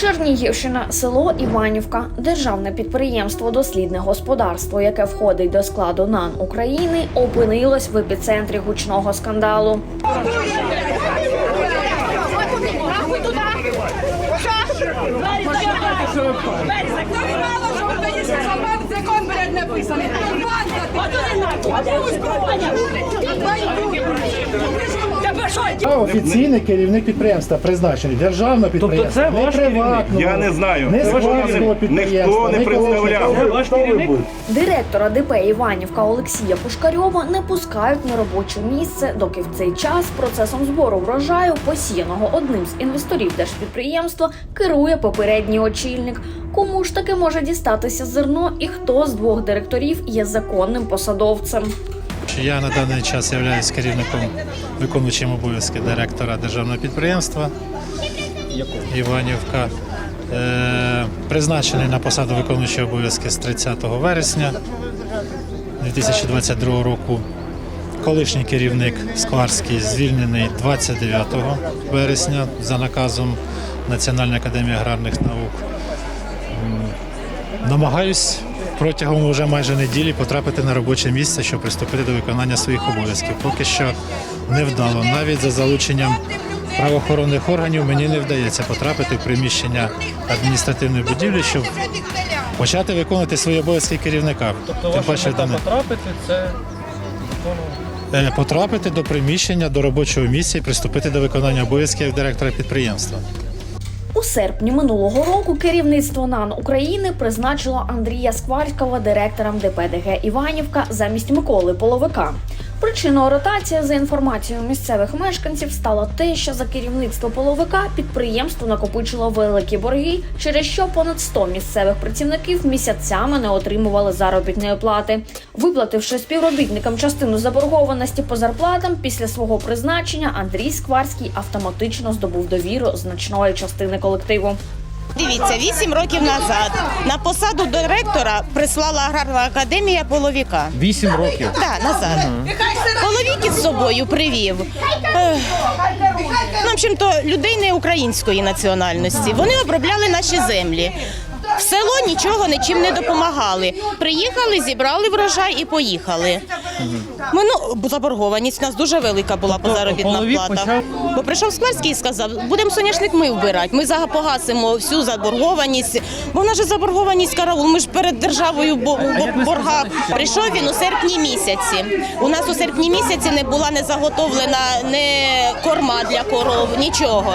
Чернігівщина, село Іванівка, державне підприємство Дослідне господарство, яке входить до складу НАН України, опинилось в епіцентрі гучного скандалу. Закон, блядь, написаний. А офіційний керівник підприємства призначений державне підприємство, це не ваш приватного, Я не знаю. не Це складського підприємства, Ніхто не представляв. колишнього. Ваш керівник? Директора ДП Іванівка Олексія Пушкарьова не пускають на робоче місце, доки в цей час процесом збору врожаю, посіяного одним з інвесторів держпідприємства, керує попередній очільник. Кому ж таки може дістатися зерно, і хто з двох директорів є законним посадовцем? Я на даний час являюсь керівником виконуючим обов'язки директора державного підприємства Іванівка. Е, призначений на посаду виконуючого обов'язки з 30 вересня 2022 року. Колишній керівник Скварський звільнений 29 вересня за наказом Національної академії аграрних наук. Намагаюсь протягом вже майже неділі потрапити на робоче місце, щоб приступити до виконання своїх обов'язків. Поки що не вдало. Навіть за залученням правоохоронних органів мені не вдається потрапити в приміщення адміністративної будівлі, щоб почати виконувати свої обов'язки керівника. Тим паче дане- потрапити це Е, потрапити до приміщення, до робочого місця і приступити до виконання обов'язків як директора підприємства. У серпні минулого року керівництво НАН України призначило Андрія Скварського директором ДПДГ Іванівка замість Миколи Половика. Причиною ротації, за інформацією місцевих мешканців, стало те, що за керівництво половика підприємство накопичило великі борги, через що понад 100 місцевих працівників місяцями не отримували заробітної плати. Виплативши співробітникам частину заборгованості по зарплатам, після свого призначення Андрій Скварський автоматично здобув довіру значної частини колективу. Дивіться, вісім років назад на посаду директора прислала аграрна академія половіка. Вісім років. Так, назад. Половік із собою привів. Ех, Ну, в общем-то, людей не української національності. Вони обробляли наші землі. В село нічого нічим не допомагали. Приїхали, зібрали врожай і поїхали. Ми, ну, заборгованість у нас дуже велика була по заробітна плата. Бо прийшов Скварський і сказав, будемо соняшник ми вбирати. Ми погасимо всю заборгованість. Бо в нас же заборгованість караул. Ми ж перед державою бо- бо- борга. Прийшов він у серпні місяці. У нас у серпні місяці не була не заготовлена не корма для коров, нічого.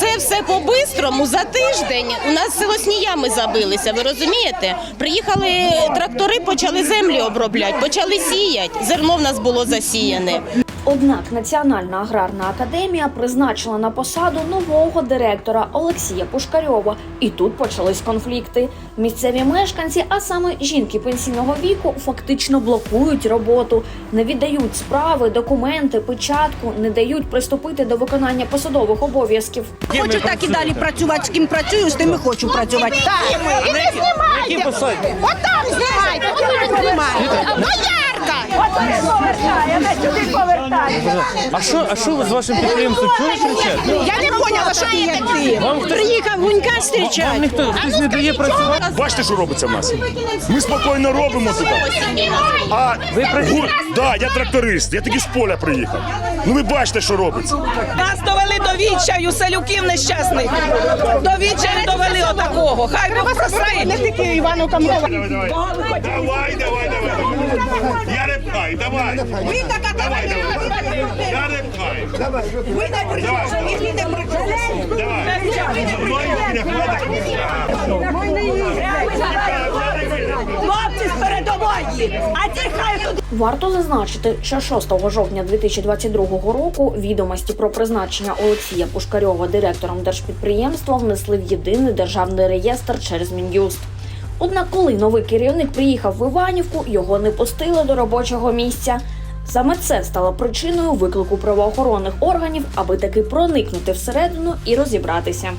Це все по-бистрому за тиждень. У нас селосні ями забилися. Ви розумієте? Приїхали трактори, почали землі обробляти, почали сіяти. Зерно в нас було засіяне. Однак Національна аграрна академія призначила на посаду нового директора Олексія Пушкарьова, і тут почались конфлікти. Місцеві мешканці, а саме жінки пенсійного віку, фактично блокують роботу, не віддають справи, документи, печатку, не дають приступити до виконання посадових обов'язків. Хочу так і далі працювати, з ким працюю, з тим і хочу працювати. Так, і знімайте! Отам знімайте! А що, а що ви з вашим підприємством чули кричать? Я не поняла, що ти як ти. Вам хтось, Приїхав гунька вам зустрічати. ніхто хтось не дає працювати? Бачите, що робиться в нас? Ми спокійно робимо тут. А Ви да, я тракторист, я тільки з поля приїхав. Ну ви бачите, що робиться. Нас довели до відчаю, селюків нещасних. До відчаю довели отакого. Хай Бог простить. Не тільки Івану Камрова. Давай, давай, давай. Давай, давай, давай. Давай. Ви така Давай, давай. Не. Давай. Ви не ви. Давай. Хлопці з передової. А ті хай тут Варто зазначити, що 6 жовтня 2022 року відомості про призначення Олексія Пушкарьова директором держпідприємства внесли в єдиний державний реєстр через Мін'юст. Однак, коли новий керівник приїхав в Іванівку, його не пустили до робочого місця. Саме це стало причиною виклику правоохоронних органів, аби таки проникнути всередину і розібратися.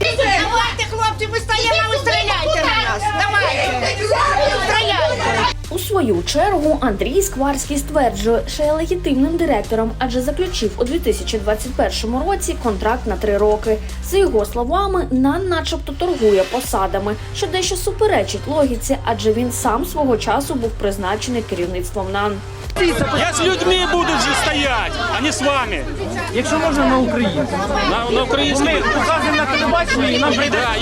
Давайте, хлопці, ви стоїмо, ви стріляйте на нас. Давайте. Стріляйте. У свою чергу Андрій Скварський стверджує, що є легітимним директором, адже заключив у 2021 році контракт на три роки. За його словами, НАН начебто торгує посадами, що дещо суперечить логіці, адже він сам свого часу був призначений керівництвом НАН. Я с людьми буду же стоять, а не с вами. Якщо можна на Україну. На, на українській. Ми показуємо на телебаченні і нам прийде Да,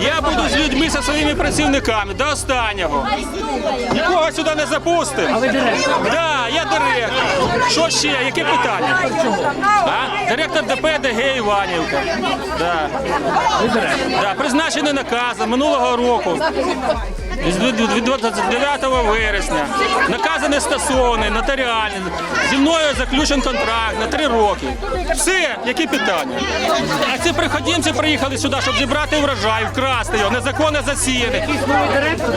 я, я буду з людьми, зі своїми працівниками до останнього. Нікого сюди не запустимо. А ви директор? Да, я директор. Що ще? Яке питання? А? Директор ДП ДГ Іванівка. Да. Да, призначений наказом минулого року. З від- від 29 вересня. Накази не стосовані, нотаріальні. Зі мною заключен контракт на три роки. Все, які питання? А ці приходімці приїхали сюди, щоб зібрати врожай, вкрасти його, незаконно директор?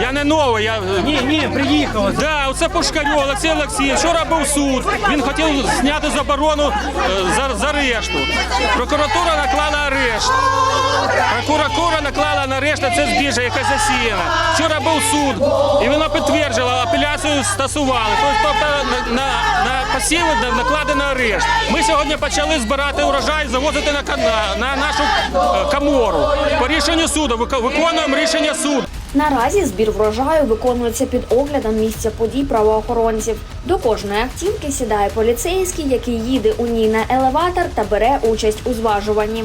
Я не новий, я Ні, ні, приїхали. Да, оце Пушкарьов Олексій Олексійович. Вчора був суд. Він хотів зняти заборону е, за, за арешту. Прокуратура наклала арешт. Прокуратура наклала на арешт на це збіжжя, яке засіяно. Вчора був суд, і воно підтвердило, апеляцію стасували. Тобто на, на, на посіви накладено арешт. Ми сьогодні почали збирати урожай, завозити на, кан- на, на нашу е, камору. По рішенню суду виконуємо рішення суду. Наразі збір врожаю виконується під оглядом місця подій правоохоронців. До кожної автівки сідає поліцейський, який їде у ній на елеватор та бере участь у зважуванні.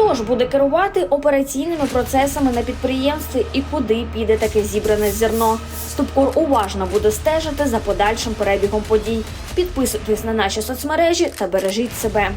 Хто ж буде керувати операційними процесами на підприємстві і куди піде таке зібране зерно? Ступкор уважно буде стежити за подальшим перебігом подій. Підписуйтесь на наші соцмережі та бережіть себе.